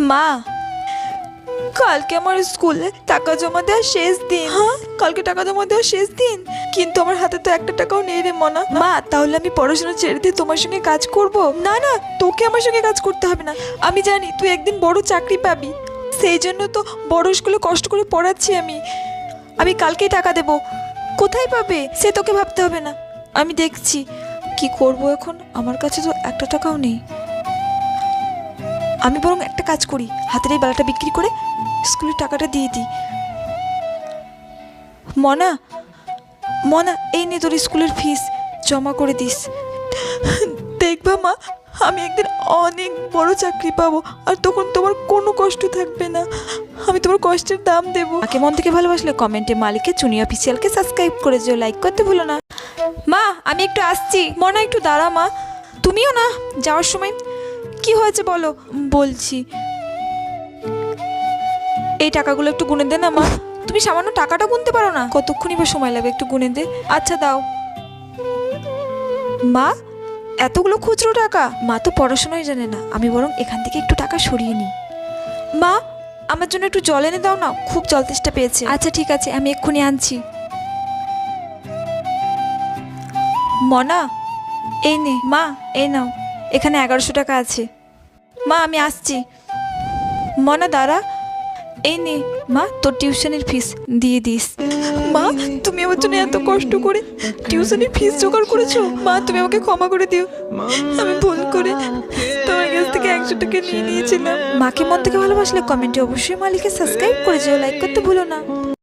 মা কালকে আমার স্কুলে টাকা জমা দেওয়ার শেষ দিন। হ্যাঁ? কালকে টাকা জমা দেওয়ার শেষ দিন। কিন্তু আমার হাতে তো একটা টাকাও নেই রে মনা। মা তাহলে আমি পড়াশোনা ছেড়ে দিয়ে তোমার সঙ্গে কাজ করব? না না তোকে আমার সঙ্গে কাজ করতে হবে না। আমি জানি তুই একদিন বড় চাকরি পাবি। সেই জন্য তো বড় স্কুলে কষ্ট করে পড়াচ্ছি আমি। আমি কালকেই টাকা দেব। কোথায় পাবে? সে তোকে ভাবতে হবে না। আমি দেখছি। কি করব এখন? আমার কাছে তো একটা টাকাও নেই। আমি বরং একটা কাজ করি, হাতের এই বালাটা বিক্রি করে স্কুলের টাকাটা দিয়ে দিই। মনা মনা, এই নে তোর স্কুলের ফিস, জমা করে দিস। দেখবা মা, আমি একদিন অনেক বড় চাকরি পাবো আর তখন তোমার কোনো কষ্ট থাকবে না। আমি তোমার কষ্টের দাম দেবো। আগে মন থেকে ভালোবাসলে কমেন্টে মালিকে চুনি অফিসিয়ালকে সাবস্ক্রাইব করে যেও লাইক করতে ভুলো না। মা, আমি একটু আসছি। মনা, একটু দাঁড়া মা। তুমিও না, যাওয়ার সময় কি হয়েছে বলো? বলছি। এই টাকাগুলো একটু গুনে দে না, মা। তুমি সামান্য টাকাটা গুনতে পারো না। কতক্ষণই বা সময় লাগবে একটু গুনে দে। আচ্ছা দাও। মা, এতগুলো খুচরো টাকা? মা তো পড়াশোনাই জানে না। আমি বরং এখান থেকে একটু টাকা সরিয়ে নিই। মা, আমার জন্য একটু জল এনে দাও না? খুব জল তেষ্টা পেয়েছে। আচ্ছা ঠিক আছে, আমি এক্ষুনি আনছি। মনা, এই নে, মা, এই নাও। এখানে এগারোশো টাকা আছে। মা, আমি আসছি। মনা, দাঁড়া। এই নে, মা, তোর টিউশনের ফিস দিয়ে দিস। মা, তুমি আমার জন্য এত কষ্ট করে টিউশনের ফিস জোগাড় করেছ? মা, তুমি আমাকে ক্ষমা করে দিও। আমি ভুল করে তোমার কাছ থেকে একশো টাকা নিয়ে নিয়েছিলাম। মাকে মন থেকে ভালোবাসলে কমেন্টে অবশ্যই মালিকে সাবস্ক্রাইব করে যেও লাইক করতে ভুলো না।